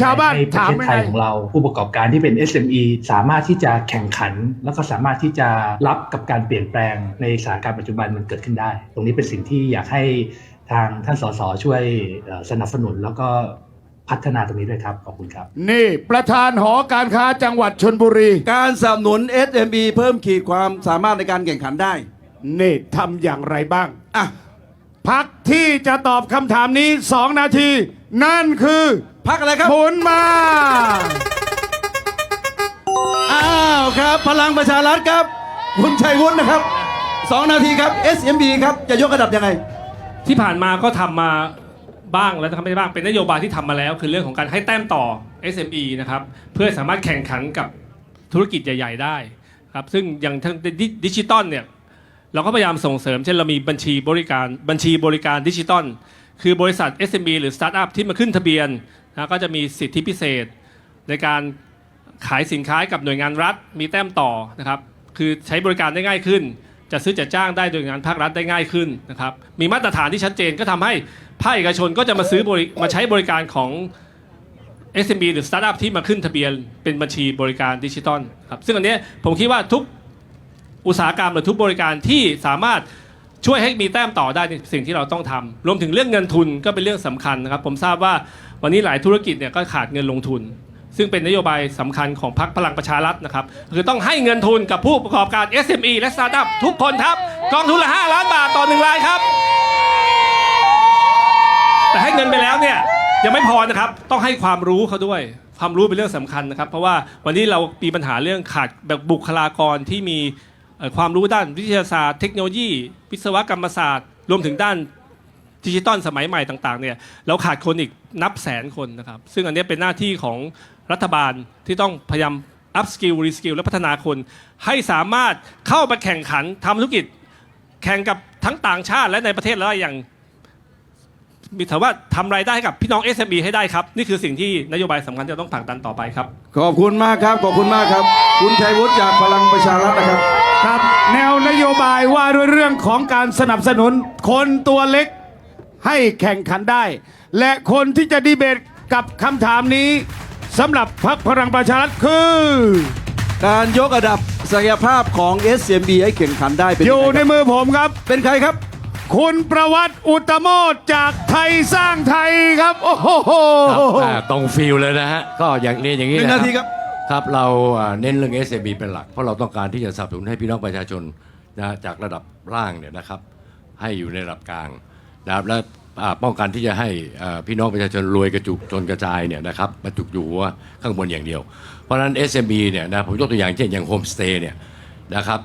ชาวบ้านให้ประถามเทศไม่ไทยได้ของเราผู้ประกอบการที่เป็น SME สามารถที่จะแข่งขัน แล้วก็สามารถที่จะรับกับการเปลี่ยนแปลงในสถานการณ์ปัจจุบันมันเกิดขึ้นได้ ตรงนี้เป็นสิ่งที่อยากให้ทางท่านสสช่วยเอ่อสนับสนุนแล้วก็พัฒนาตรงนี้ด้วยครับ ขอบคุณครับ นี่ ประธานหอการค้าจังหวัดชนบุรี การสนับสนุน SME เพิ่มขีดความสามารถในการแข่งขันได้ นี่ทำอย่างไรบ้าง อะ พักที่จะตอบคำถามนี้ 2 นาที นั่นคือพักอะไรครับ หมุนมา อ้าวครับ พลังประชารัฐครับ คุณชัยวุฒินะครับสองนาทีครับ SME ครับ จะยกระดับยังไง ที่ผ่านมาก็ทำมาบ้างแล้วทำไม่ได้บ้างเป็นนโยบายที่ทำมาแล้ว คือเรื่องของการให้แต้มต่อ SME นะครับเพื่อสามารถแข่งขันกับธุรกิจใหญ่ ๆ ได้ครับซึ่งอย่างทางดิดิจิตอลเนี่ย เราก็พยายามส่งเสริมเช่นเรามีบัญชีบริการบัญชีบริการดิจิตอลคือบริษัท SME หรือสตาร์ทอัพที่มาขึ้นทะเบียนนะก็จะมีสิทธิพิเศษ ในการขายสินค้ากับหน่วยงานรัฐมีแต้มต่อนะครับคือใช้บริการได้ง่ายขึ้น จะซื้อจะจ้างได้โดยงานภาครัฐได้ง่ายขึ้นนะครับมีมาตรฐานที่ชัดเจนก็ทำให้ภาคเอกชนก็จะมาซื้อบริมาใช้บริการของ SME หรือสตาร์ทอัพที่มาขึ้นทะเบียนเป็นบัญชีบริการดิจิตอลครับซึ่งอันนี้ผมคิดว่าทุก อุตสาหกรรมหรือทุกบริการที่สามารถช่วยให้มีแต้มต่อได้ในสิ่งที่เราต้องทำรวมถึงเรื่องเงินทุนก็เป็นเรื่องสำคัญนะครับ ผมทราบว่าวันนี้หลายธุรกิจเนี่ยก็ขาดเงินลงทุน ซึ่งเป็นนโยบายสำคัญของพรรคพลังประชารัฐนะครับ คือต้องให้เงินทุนกับผู้ประกอบการ SME และสตาร์ทอัพทุกคนครับกองทุนละ 5 ล้านบาทต่อหนึ่งรายครับ แต่ให้เงินไปแล้วเนี่ยยังไม่พอนะครับต้องให้ความรู้เขาด้วย ความรู้เป็นเรื่องสำคัญนะครับ เพราะว่าวันนี้เรามีปัญหาเรื่องขาดแบบบุคลากรที่มี ความรู้ด้านวิทยาศาสตร์ เทคโนโลยี วิศวกรรมศาสตร์ รวมถึงด้านดิจิตอลสมัยใหม่ต่างๆเนี่ยเราขาดคนอีกนับแสนคนนะครับ ซึ่งอันนี้เป็นหน้าที่ของรัฐบาลที่ต้องพยายาม up skill re skill และพัฒนาคนให้สามารถเข้าไปแข่งขันทำธุรกิจ แข่งกับทั้งต่างชาติและในประเทศเราได้อย่าง มีถามว่าทำรายได้ให้กับพี่น้อง SME ให้ได้ครับ นี่คือสิ่งที่นโยบายสำคัญที่เราต้องผลักดันต่อไปครับ ขอบคุณมากครับ ขอบคุณมากครับ คุณชัยวุฒิจากพลังประชารัฐนะครับ ครับแนวนโยบายว่าด้วยเรื่องของการสนับสนุน คนตัวเล็กให้แข่งขันได้ และคนที่จะดีเบตกับคำถามนี้สำหรับพรรคพลังประชารัฐคือ การยกระดับศักยภาพของ SME ให้แข่งขันได้เป็นอยู่ยังในไงครับมือผมครับ เป็นใครครับ คุณประวัติอุตโมดจากไทยสร้างไทยครับ โอ้โห ครับอ่าตรงฟิลเลยนะฮะ ก็อย่างเรียนอย่างนี้หนึ่งนะนาทีครับ ครับเราเน้นเรื่อง SME เป็นหลัก เพราะเราต้องการที่จะสนับสนุนให้พี่น้องประชาชนนะจากระดับล่างเนี่ยนะครับ ให้อยู่ในระดับกลางนะครับและป้องกันที่จะให้พี่น้องประชาชนรวยกระจุกจนกระจายเนี่ยนะครับมาจุกอยู่หัวข้างบนอย่างเดียว เพราะฉะนั้น SME เนี่ยนะผมยกตัวอย่างเช่นอย่างโฮมสเตย์เนี่ยนะครับ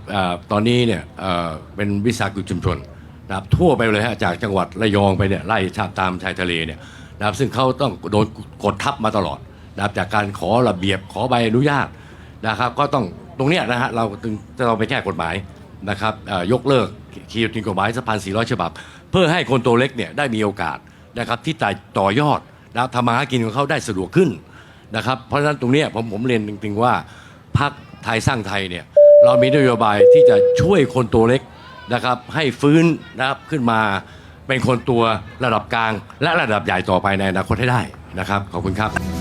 ตอนนี้เนี่ยเอ่อเป็นวิสาหกิจชุมชนนะครับทั่วไปเลยฮะจากจังหวัดระยองไปเนี่ยไล่ชาตามชายทะเลเนี่ยนะครับซึ่งเขาต้องโดนกดทับมาตลอด นะครับจากการขอระเบียบขอใบอนุญาตนะครับ ก็ต้องตรงเนี้ยนะฮะเราถึงจะเราไปแก้กฎหมายนะครับเอ่อยกเลิกขีดถึงกฎหมายสักพันสี่ร้อยฉบับ เพื่อให้คนตัวเล็กเนี่ยได้มีโอกาสนะครับที่จะต่อยอดนะครับทำมาหากินของเขาได้สะดวกขึ้นนะครับเพราะฉะนั้นตรงเนี้ยผมผมเรียนจริงๆว่าพรรคไทยสร้างไทยเนี่ยเรามีนโยบายที่จะช่วยคนตัวเล็กนะครับให้ฟื้นนะครับขึ้นมาเป็นคนตัวระดับกลาง และระดับใหญ่ต่อไปในอนาคตให้ได้นะครับขอบคุณครับ